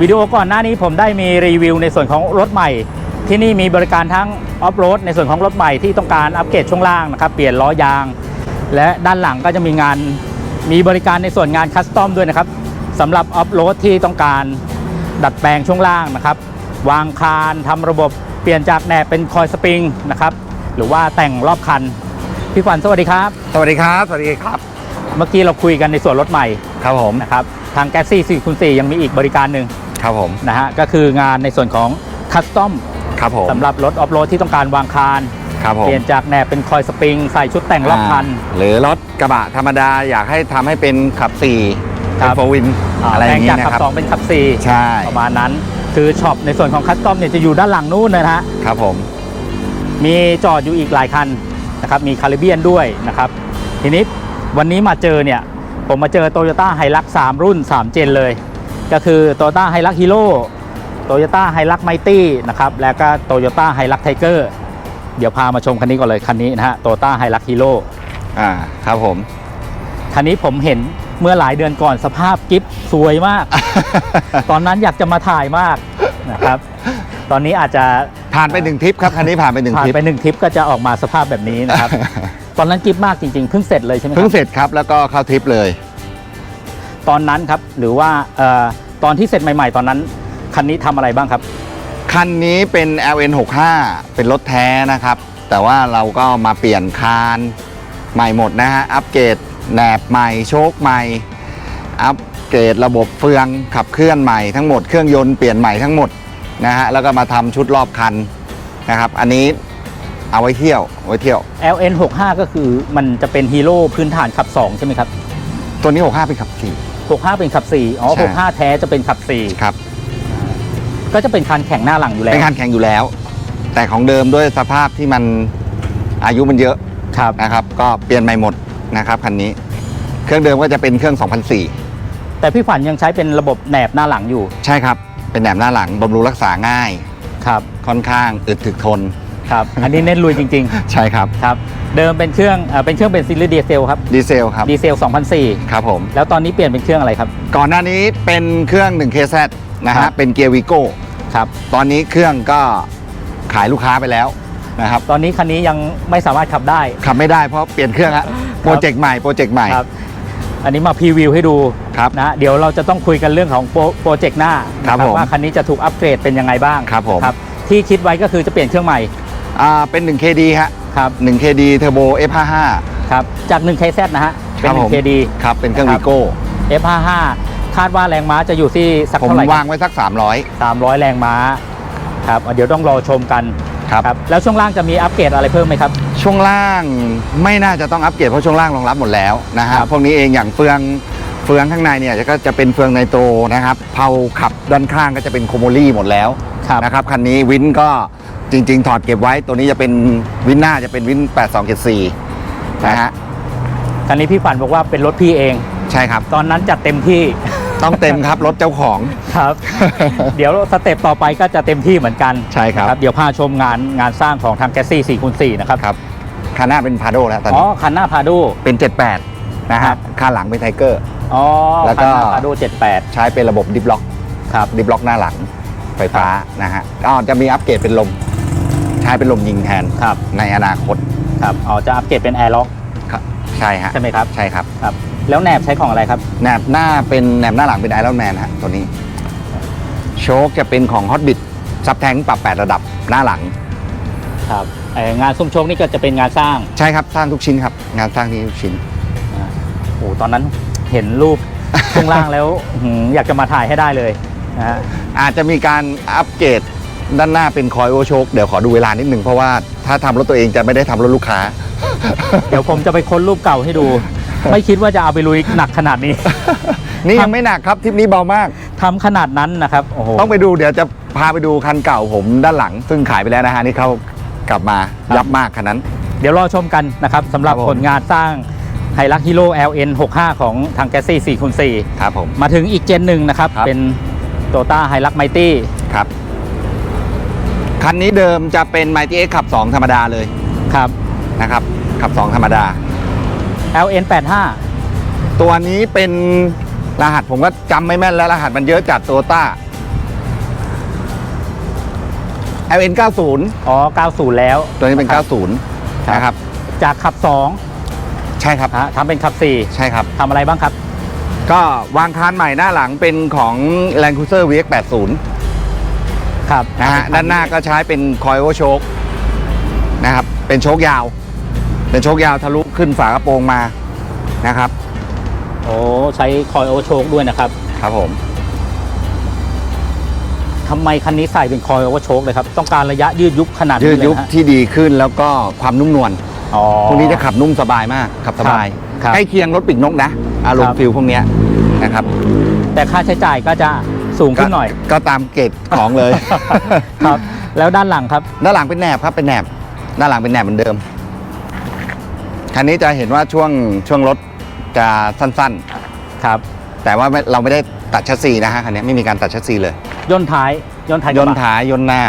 วิดีโอก่อนหน้านี้ผมได้มีรีวิวในส่วนของรถใหม่ ที่นี่มีบริการทั้งออฟโรดในส่วนของรถใหม่ที่ต้องการอัปเกรดช่วงล่างนะครับเปลี่ยนล้อยาง และด้านหลังก็จะมีงานมีบริการในส่วนงานคัสตอมด้วยนะครับสำหรับออฟโรดที่ต้องการดัดแปลงช่วงล่างนะครับ วางคานทำระบบเปลี่ยนจากแหนบเป็นคอยสปริงนะครับหรือว่าแต่งรอบคันพี่ขวัญสวัสดีครับ สวัสดีครับ สวัสดีครับ เมื่อกี้เราคุยกันในส่วนรถใหม่ ครับผมนะครับ ทางแกซี่4คูณ4ยังมีอีกบริการหนึ่ง ครับผมนะฮะก็คืองานในส่วนของคัสตอมครับผมสำหรับรถออฟโรดที่ต้องการวางคานครับผมเปลี่ยนจากแหนบเป็นคอยสปริง ใส่ชุดแต่งรอบคันาหรือรถกระบะธรรมดาอยากให้ทำให้เป็นขับสี่ครัเป็นบโฟวินอะไรอแปลย่างงจากนี้ขันะครับสองเป็นขับใช่4ประมาณนั้น คือช็อปในส่วนของคัสตอมเนี่ยจะอยู่ด้านหลังนู้นนะฮะครับผม มีจอดอยู่อีกหลายคันนะครับมีคาริเบียนด้วยนะครับ ทีนี้วันนี้มาเจอเนี่ย ผมมาเจอโตโยต้าไฮรัก3รุ่น 3 เจนเลย ก็คือโตโยต้าไฮรักฮีโร่โตโยต้าไฮรักไมตี้นะครับแล้วก็โตโยต้าไฮรักไทเกอร์เดี๋ยวพามาชมคันนี้ก่อนเลยคันนี้นะฮะโตโยต้าไฮรักฮีโร่อ่าครับผม คันนี้ผมเห็นเมื่อหลายเดือนก่อนสภาพกิฟสวยมาก ตอนนั้นอยากจะมาถ่ายมากนะครับ ตอนนี้อาจจะผ่านไปหนึ่งทริปครับคันนี้ผ่านไปหนึ่งผ่าทนริปไปหนึ่งทริปก็จะออกมาสภาพแบบนี้นะครับ ตอนนั้นกิฟมากจริงๆเพิ่งเสร็จเลยใช่ไหมคเพิ่รังเสร็จครับแล้วก็เข้าทริปเลย ตอนนั้นครับหรือว่าเอ่อตอนที่เสร็จใหม่ ๆ ตอนนั้นคันนี้ทำอะไรบ้างครับ คันนี้เป็น LN65 เป็นรถแท้นะครับ แต่ว่าเราก็มาเปลี่ยนคานใหม่หมดนะฮะ อัปเกรดแหนบใหม่โชคใหม่ อัปเกรดระบบเฟืองขับเคลื่อนใหม่ทั้งหมดเครื่องยนต์เปลี่ยนใหม่ทั้งหมดนะฮะแล้วก็มาทำชุดรอบคันนะครับอันนี้เอาไว้เที่ยวเอาไว้เที่ยว LN 65 ก็คือมันจะเป็นฮีโร่พื้นฐานขับ 2 ใช่ไหมครับ ตัวนี้ 65 เป็นขับขี่ 65 เป็นขับ 4 อ๋อ ใช่ 65 แท้จะเป็นขับ ครับ 4 ก็จะเป็นคันแข่งหน้าหลังอยู่แล้วเป็นคันแข่งอยู่แล้ว แต่ของเดิมด้วยสภาพที่มันอายุมันเยอะครับนะครับ ก็เปลี่ยนใหม่หมดนะครับคันนี้ เครื่องเดิมก็จะเป็นเครื่อง 2004 แต่พี่ฝันยังใช้เป็นระบบแหนบหน้าหลังอยู่ใช่ครับ เป็นแหนบหน้าหลังบำรุงรักษาง่าย ครับ ค่อนข้างอึดถึกทน ครับ อันนี้เน้นลุยจริงใช่ครับๆครับ เดิมเป็นเครื่องเอ่อเป็นเครื่องเบนซินหรือดีเซลครับดีเซลครับดีเซล2004 ครับผมแล้วตอนนี้เปลี่ยนเป็นเครื่องอะไรครับ ก่อนหน้านี้เป็นเครื่อง 1KZ นะครัฮะบ เป็นเกียร์วีโก้ครับ ตอนนี้เครื่องก็ขายลูกค้าไปแล้วนะครับตอนนี้คันนี้ยังไม่สามารถขับได้ ขับไม่ได้เพราะเปลี่ยนเครื่องฮะโปรเจกต์ใหม่โปรเจกต์ใหม่ครับ อันนี้มาพรีวิวให้ดูครับ นะ เดี๋ยวเราจะต้องคุยกันเรื่องของโปรโปรเจกต์หน้าครับนะผมว่าคันนี้จะถูกอัปเกรดเป็นยังไงบ้างครับผมครับที่คิดไว้ก็คือจะเปลี่ยนเครื่องใหม่ อ่าเป็น 1KD ฮะ ครับ 1KD Turbo F55 ครับ จาก 1KZ นะฮะ เป็ครันบผม 1KD ครับ เป็นเครื่องครัวีบโก้ F55 คาดว่าแรงม้าจะอยู่ที่สักผมเท่าไหร่วางไว้สัก 300 300 แรงม้า ครับ เดี๋ยวต้องรอชมกันครับครับแล้วช่วงล่างจะมีอัปเกรดอะไรเพิ่มไหมครับ ช่วงล่างไม่น่าจะต้องอัปเกรดเพราะช่วงล่างรองรับหมดแล้วนะฮะครับพวกนี้เองอย่างเฟืองเฟืองข้างในเนี่ยก็จะเป็นเฟืองไนโตรนะครับเพลาขับด้านข้างก็จะเป็นโคโมลี่หมดแล้วครับนะครับคันนี้วินก็จริง ๆ ถอดเก็บไว้ตัวนี้จะเป็นวินหน้าจะเป็นวิน 8274นะฮะคันนี้พี่ฝันบอกว่าเป็นรถพี่เอง ใช่ครับ ตอนนั้นจัดเต็มที่ต้องเต็มครับ รถเจ้าของครับ เดี๋ยวสเต็ปต่อไปก็จะเต็มที่เหมือนกันใช่ครับนะเดี๋ยวพาชมงานงานสร้างของทางแกซี่4คูณ4นะครับครับคันหน้าเป็นพาโดแล้วตอนอ๋อนี้คันหน้าพาโดเป็น 78 นะครัฮะบข้างหลังเป็นไทเกอร์ อ๋อแล้วก็คันหน้าพาโด78 ใช้เป็นระบบดิฟล็อกครับดิฟล็อกหน้าหลังไฟฟ้านะฮะก็จะมีอัปเกรดเป็นลม ใช้เป็นลมยิงแทนครับ ในอนาคตครับอ๋อจะอัปเกรดเป็นแอร์ล็อกครับใช่ฮะใช่ไหมครับใช่ครับครับ แล้วแหนบใช้ของอะไรครับ แหนบหน้าเป็นแหนบหน้าหลังเป็นไอรอนแมนฮะตัวนี้ โชคจะเป็นของฮอตบิ t ซับแทงปรับ 8 ระดับหน้าหลัง ครับเอ่องานซุ้มโชคนี่ก็จะเป็นงานสร้างใช่ครับสร้างทุกชิ้นครับ งานสร้างที่ทุกชิ้นอ่าโอ้ตอนนั้น เห็นรูปช่วงล่างแล้วอื้อหืออยากจะมาถ่ายให้ได้เลยนะฮะ อาจจะมีการอัปเกรดด้านหน้าเป็นคอยโอโชคเดี๋ยวขอดูเวลานิดนึง เพราะว่าถ้าทำรถตัวเองจะไม่ได้ทำรถลูกค้า เดี๋ยวผมจะไปค้นรูปเก่าให้ดู ไม่คิดว่าจะเอาไปลุยหนักขนาดนี้ นี่ยังไม่หนักครับทริปนี้เบามาก ทำขนาดนั้นนะครับ โอ้โห ต้องไปดูเดี๋ยวจะพาไปดูคันเก่าผมด้านหลัง ซึ่งขายไปแล้วนะฮะนี่เขากลับมายับมากคันนั้น เดี๋ยวรอชมกันนะครับสำหรับครับผม ผลงานสร้างไฮรักฮีโร่ LN 65 ของทางแกซี่4คูณ4ครับผมมาถึงอีกเจนหนึ่งนะครับ ครับ เป็นโตต้าไฮรักไมตี้ครับ คันนี้เดิมจะเป็น m i g h t y X ขับ 2 ธรรมดาเลยครับ นะครับ ขับ 2 ธรรมดา LN 85 ตัวนี้เป็นรหัสผมก็จำไม่แม่นแล้วรหัสมันเยอะจัดโตต้า LN 90 อ๋อ 90 แล้ว ตัวนี้เป็นะครับ90นะครับ จากขับ ใช่ครับ2ฮะทำเป็นขับใช่ครับ4ทำอะไรบ้างครับ ก็วางคานใหม่หน้าหลังเป็นของ Land Cruiser VX80 ครับนะฮะด้านหน้าก็ใช้เป็นคอยโอโชคนะครับ เป็นโชคยาว เป็นโชคยาวทะลุขึ้นฝากระโปรงมานะครับ โอ้ใช้คอยโอโชคด้วยนะครับครับผม ทำไมคันนี้ใส่เป็นคอยโอโชคเลยครับ ต้องการระยะยืดยุบขนาดยืนี้ดเลยยุบนะฮะที่ดีขึ้นแล้วก็ความนุ่มนวล อ๋อ พวกนี้จะขับนุ่มสบายมาก ขับสบาย ครับ ใกล้เคียงรถปีกนกนะ อารมครัณ์บฟิลพวกเนี้ยนะครับแต่ค่าใช้จ่ายก็จะสูงขึ้นหน่อย ก็ก็ตามเกรดของเลย ครับ แล้วด้านหลังครับ ด้านหลังเป็นแหนบครับเป็นแหนบด้านหลังเป็นแหนบเหมือนเดิม คันนี้จะเห็นว่าช่วงช่วงรถจะสั้นครับ ๆ แต่ว่าไม่เราไม่ได้ตัดชัสซีนะฮะคันนี้ไม่มีการตัดชัสซีเลย ย่นท้าย ย่นท้ายกยระนบะต์ท้ายยนต์หน้า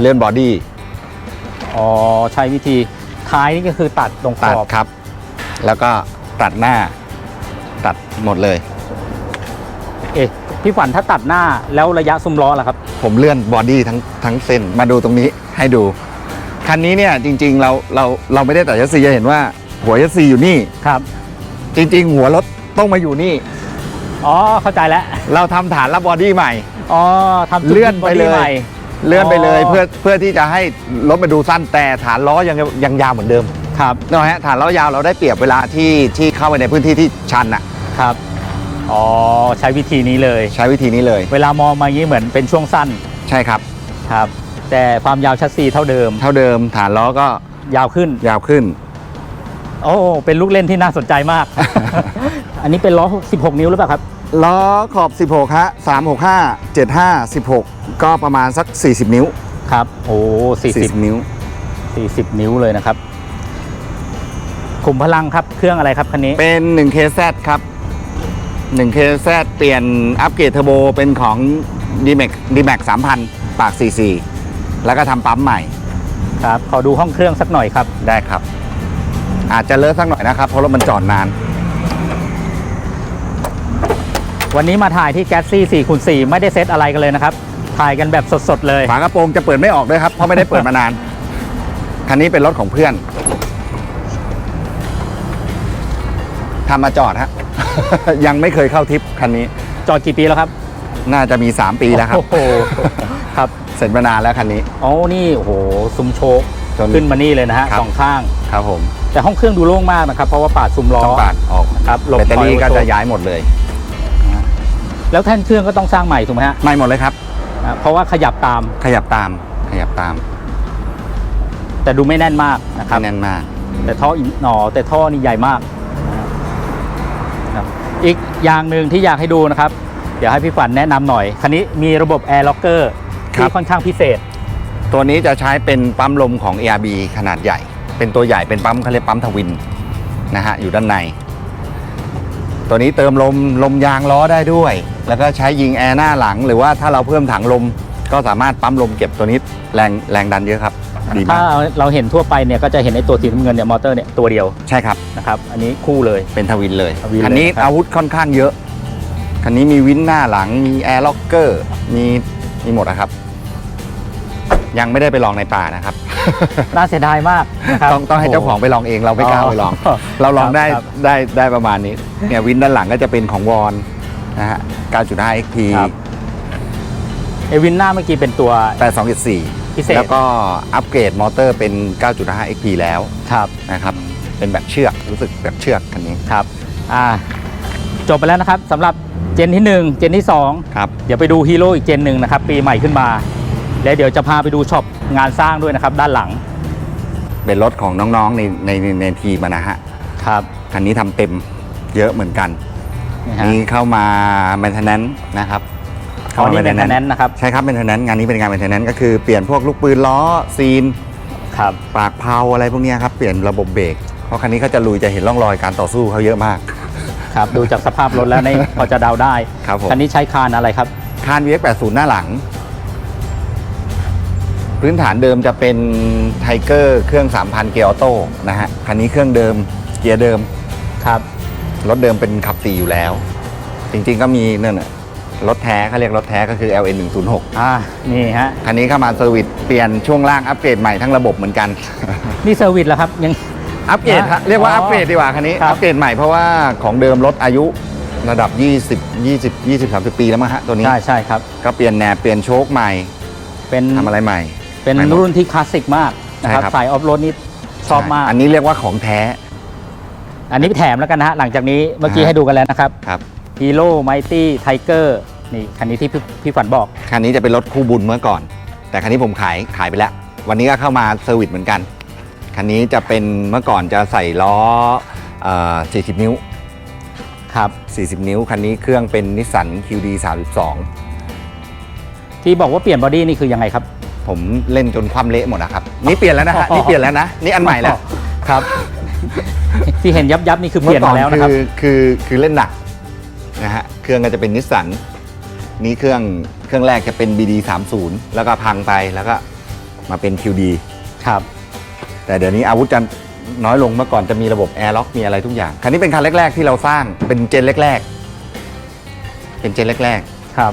เลื่อนบอดี้อ๋อ ใช้วิธี ท้ายนี่ก็คือตัดตรงขตัดอบ ครับ แล้วก็ตัดหน้า ตัดหมดเลย เอ๊ะพี่ฝันถ้าตัดหน้าแล้วระยะซุ้มล้อล่ะครับ ผมเลื่อนบอดี้ทั้งทั้งเส้นมาดูตรงนี้ให้ดู คันนี้เนี่ยจริงๆเราเราเราไม่ได้ตัดชัสซีจะเห็นว่าหัวชัสซีอยู่นี่ ครับ จริง ๆ หัวรถต้องมาอยู่นี่ อ๋อเข้าใจแล้ว เราทำฐานรับบอดี้ใหม่ อ๋อทำจุดเลื่อนไปเลยบดี้ใหม่ เลื่อนไปเลยอ๋อเพื่อเพื่อที่จะให้รถมาดูสั้นแต่ฐานล้อยังยังยาวเหมือนเดิมครับนะฮะฐานล้อยาวเราได้เปรียบเวลาที่ที่เข้าไปในพื้นที่ที่ชันอะครับอ๋อใช้วิธีนี้เลย ใช้วิธีนี้เลย เวลามองมาอย่างนี้เหมือนเป็นช่วงสั้นใช่ครับครับ แต่ความยาวชัสซีเท่าเดิม เท่าเดิมฐานล้อก็ยาวขึ้นยาวขึ้น โอ้เป็นลูกเล่นที่น่าสนใจมาก อันนี้เป็นล้อ 16 นิ้วหรือเปล่าครับ ล้อขอบ 16ฮะ365 75 16 ก็ประมาณสัก 40 นิ้ว ครับ โอ้40 40 นิ้ว40นิ้วเลยนะครับ ขุมพลังครับ เครื่องอะไรครับคันนี้ เป็น 1KZ ครับ 1KZ เปลี่ยนอัปเกรดเทอร์โบเป็นของ D-Max D-Max 3,000 ปาก 44 แล้วก็ทำปั๊มใหม่ครับ ขอดูห้องเครื่องสักหน่อยครับ ได้ครับ อาจจะเลอะสักหน่อยนะครับ เพราะรถมันจอดนาน วันนี้มาถ่ายที่แก๊สซี่4คูณ4ไม่ได้เซตอะไรกันเลยนะครับ ถ่ายกันแบบสดๆเลย ฝากระโปรงจะเปิดไม่ออกด้วยครับ เพราะไม่ได้เปิดมานาน คันนี้เป็นรถของเพื่อนทำมาจอดฮะ ยังไม่เคยเข้าทริปคันนี้ จอดกี่ปีแล้วครับ น่าจะมี 3 ปีแล้วครับ โอ้โห ครับ เสร็จมานานแล้วคันนี้ อ๋อ นี่โอ้โห ซุ้มโชคจนขึ้นมานี่เลยนะฮะครับ สองข้าง ครับผมแต่ห้องเครื่องดูโล่งมากนะครับ เพราะว่าปาดซุ้มล้อต้องปาดออกครับหลบแบตเตอรี่คอยก็โชจะว์ย้ายหมดเลย แล้วแท่นเครื่องก็ต้องสร้างใหม่ถูกไหมฮะไม่หมดเลยครับ อ่าเพราะว่าขยับตามขยับตามขยับตามแต่ดูไม่แน่นมากนะครับ แน่นมาก แต่ท่ออินหนอแต่ท่อนี่ใหญ่มากครับอีกอย่างหนึ่งที่อยากให้ดูนะครับ เดี๋ยวให้พี่ฝันแนะนำหน่อย คันนี้มีระบบ Air Locker ครัที่บ ค่อนข้างพิเศษ ตัวนี้จะใช้เป็นปั๊มลมของ ARB ขนาดใหญ่ เป็นตัวใหญ่เป็นปั๊มเขาเรียกปั๊มทวินนะฮะอยู่ด้านใน ตัวนี้เติมลมลมยางล้อได้ด้วย แล้วก็ใช้ยิงแอร์หน้าหลัง หรือว่าถ้าเราเพิ่มถังลมก็สามารถปั๊มลมเก็บตัวนี้แรงแรงดันเยอะครับ ดีมาถ้ากเราเห็นทั่วไปเนี่ยก็จะเห็นไอ้ตัวสีน้ำเงินเนี่ยมอเตอร์เนี่ยตัวเดียวใช่ครับ นะครับอันนี้คู่เลย เป็นทวินเลยทวินเลยคันนี้นะครับ อาวุธค่อนข้างเยอะ คันนี้มีวินหน้าหลังมีแอร์ล็อกเกอร์มีมีหมดนะครับ ยังไม่ได้ไปลองในป่านะครับ น่าเสียดายมากนะครับ ต้องต้องให้เจ้าของไปลองเองเราไม่กล้าไปลอง เราลองได้ครับได้ได้ประมาณนี้เนี่ยวินด้านหลังก็จะเป็นของวอนนะฮะ 9.5 XP ครับ เอวินหน้าเมื่อกี้เป็นตัว82.4พิเศษแล้วก็อัปเกรดมอเตอร์เป็น 9.5 XP แล้วครับนะครับ เป็นแบบเชือกรู้สึกแบบเชือกคันนี้ครับอ่าจบไปแล้วนะครับสำหรับเจนที่ 1 เจนที่ 2 ครับ เดี๋ยวไปดูฮีโร่อีกเจนหนึ่งนะครับ ปีใหม่ขึ้นมา แล้วเดี๋ยวจะพาไปดูช็อปงานสร้างด้วยนะครับ ด้านหลังเป็นรถของน้องๆในในในในทีมอะนะฮะครับคันนี้ทำเต็มเยอะเหมือนกันนี่ฮะนี่เข้ามา maintenance นะครับอ๋อนี่เป็น maintenance แนนนะครับใช่ครับ maintenance งานนี้เป็นงาน maintenance ก็คือเปลี่ยนพวกลูกปืนล้อซีน ครับ ปากเพราอะไรพวกเนี้ยครับ เปลี่ยนระบบเบรกเพราะคันนี้เขาจะลุยจะเห็นร่องรอยการต่อสู้เขาเยอะมาก ครับดูจากสภาพรถแล้วนี่พอจะเดาได้ครับผมคันนี้ใช้คานอะไรครับ คาน VX80 หน้าหลัง พื้นฐานเดิมจะเป็นไทเกอร์เครื่อง 3,000 เกียร์ออโต้นะฮะ คันนี้เครื่องเดิมเกียร์เดิมครับ รถเดิมเป็นขับสี่อยู่แล้ว จริงๆก็มีนั่นน่ะรถแท้เขาเรียกรถแท้ก็คือ LN 106อ่านี่ฮะ คันนี้เข้ามาเซอร์วิสเปลี่ยนช่วงล่างอัปเกรดใหม่ทั้งระบบเหมือนกัน นี่เซอร์วิสแล้วครับยัง อัปเกรดฮะเรียกว่าอ๋ออัปเกรดดีกว่าคันนี้ ครับ อัปเกรดใหม่เพราะว่าของเดิมรถอายุระดับ 20 20 20 30 ปีแล้วมั้งฮะตัวนี้ ใช่ใช่ครับ ก็เปลี่ยนแหนบเปลี่ยนโชคใหม่เป็นทำอะไรใหม่ เป็นใหม่หมด รุ่นที่คลาสสิกมากนะครับใช่ครับ สายออฟโรดนี่ชอบมาก อันนี้เรียกว่าของแท้ อันนี้แถมแล้วกันนะฮะหลังจากนี้เมื่อกี้อ่า ให้ดูกันแล้วนะครับครับฮีโร่ไมตี้ไทเกอร์นี่คันนี้ที่พี่พี่ฝันบอก คันนี้จะเป็นรถคู่บุญเมื่อก่อน แต่คันนี้ผมขายขายไปแล้ว วันนี้ก็เข้ามาเซอร์วิสเหมือนกันคันนี้จะเป็นเมื่อก่อนจะใส่ล้อเอ่อ40 นิ้ว ครับ 40 นิ้ว คันนี้เครื่องเป็นนิสสัน QD ที่บอกว่าเปลี่ยนบอดี้นี่คือยังไงครับ32 ผมเล่นจนความเละหมดนะครับ นี่เปลี่ยนแล้วนะฮะนี่เปลี่ยนแล้วนะนี่อันใหม่แล้วครับที่เห็นยับยับๆนี่คือเปลี่ยนมาแล้วนะครับคือคือคือเล่นหนักนะฮะเครื่องก็จะเป็นนิสสันนี่เครื่องเครื่องแรกจะเป็น BD 30แล้วก็พังไปแล้วก็มาเป็น QD ครับ แต่เดี๋ยวนี้อาวุธจะน้อยลงเมื่อก่อนจะมีระบบแอร์ล็อกมีอะไรทุกอย่าง คันนี้เป็นคันแรก ๆ ที่เราสร้างเป็นเจนแรก ๆ เป็นเจนแรกครับ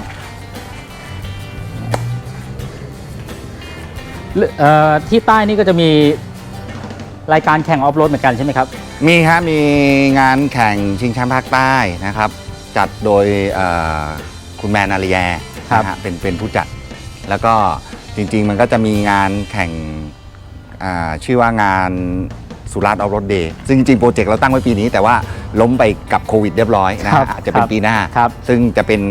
เอ่อเอ่อที่ใต้นี่ก็จะมีรายการแข่งออฟโรดเหมือนกันใช่ไหมครับๆมีฮะมีงานแข่งชิงแชมป์ภาคใต้นะครับ จัดโดยเอ่อคุณแมนอารีแยครับ นะฮะเป็นเป็นผู้จัด แล้วก็จริง ๆ มันก็จะมีงานแข่งอ่าชื่อว่างานสุราษฎร์ออฟโรดเดย์ซึ่งจริงๆโปรเจกต์เราตั้งไว้ปีนี้ แต่ว่าล้มไปกับโควิดเรียบร้อยนะครัฮะบอาจจะเป็นครับ ปีหน้า ครับซึ่งจะเป็น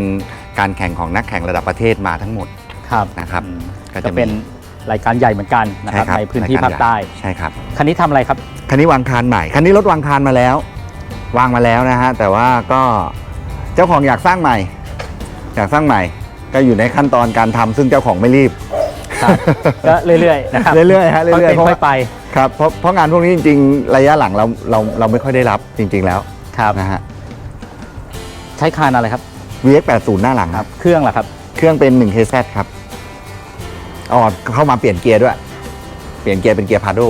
การแข่งของนักแข่งระดับประเทศมาทั้งหมดครับนะครับอืมก็ก็จะมีเป็น รายการใหญ่เหมือนกันนะครับในพื้นที่ภาคใต้ใช่ครับ คันนี้ทำอะไรครับ คันนี้วางคานใหม่ คันนี้รถวางคานมาแล้ว วางมาแล้วนะฮะ แต่ว่าก็เจ้าของอยากสร้างใหม่ อยากสร้างใหม่ ก็อยู่ในขั้นตอนการทำซึ่งเจ้าของไม่รีบ ครับ ก็เรื่อยๆนะครับเรื่อยๆฮะเรื่อยๆค่เป็นเพราะค่อยไปครับ เพราะเพราะงานพวกนี้จริงๆ ระยะหลังเราเราเราไม่ค่อยได้รับจริง ๆ แล้วครับนะฮะ ใช้คานอะไรครับ VX 80 หน้าหลังครับ เครื่องล่ะครับ เครื่องเป็น1 KZ ครับ อ๋อเข้ามาเปลี่ยนเกียร์ด้วย เปลี่ยนเกียร์เป็นเกียร์พาโด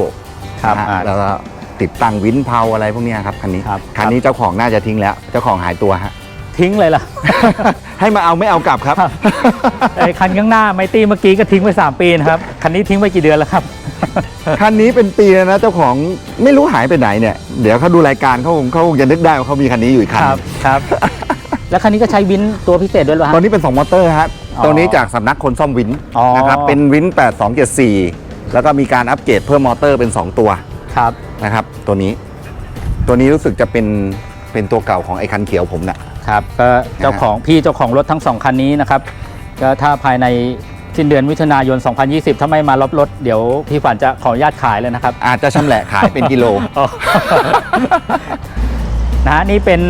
ครับนะฮะอ่าแล้วก็ติดตั้งวินเพาอะไรพวกเนี้ยครับคันนี้ครับ คันนี้เจ้าของน่าจะทิ้งแล้ว เจ้าของหายตัวฮะ ทิ้งเลยล่ะ ให้มาเอาไม่เอากลับครับครับ ไอ้คันข้างหน้าไมตี้เมื่อกี้ก็ทิ้งไป 3 ปีนะครับ คันนี้ทิ้งไปกี่เดือนแล้วครับ คันนี้เป็นปีแล้วนะเจ้าของไม่รู้หายไปไหนเนี่ย เดี๋ยวเขาดูรายการเขาคงเขาคงจะนึกได้ว่าเขามีคันนี้อยู่อีกคัน ครับครับแล้วคันนี้ก็ใช้วินตัวพิเศษด้วยเหรอตอฮะนนี้เป็น 2 มอเตอร์ฮะอ๋อ ตัวนี้จากสำนักคนซ่อมวินอ๋อนะครับเป็นวิน 8274 แล้วก็มีการอัปเกรดเพิ่มมอเตอร์เป็น 2 ตัวครับนะครับ ตัวนี้ตัวนี้รู้สึกจะเป็นเป็นตัวเก่าของไอ้คันเขียวผมน่ะครับก็เจ้าของพี่เจ้าของรถทั้งสองคันนี้นะครับก็ถ้าภายในสิ้นเดือนมิถุนายน 2020 ถ้าไม่มารับรถ เดี๋ยวพี่ฝันจะขออนุญาตขายเลยนะครับ อาจจะชำแหละขายเป็นกิโลนะฮะนี่เป็น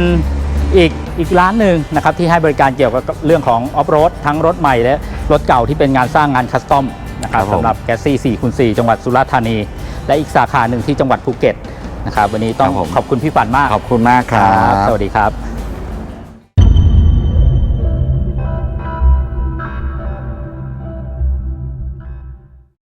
อีกอีกร้านหนึ่งนะครับที่ให้บริการเกี่ยวกับเรื่องของออฟโรดทั้งรถใหม่และรถเก่าที่เป็นงานสร้างงานคัสตอมนะครับครับผม สำหรับแกสซี่4คูณ4จังหวัดสุราษฎร์ธานี และอีกสาขาหนึ่งที่จังหวัดภูเก็ตนะครับวันนี้ต้องขอบคุณพี่ฝันมากขอบคุณมากครับสวัสดีครับ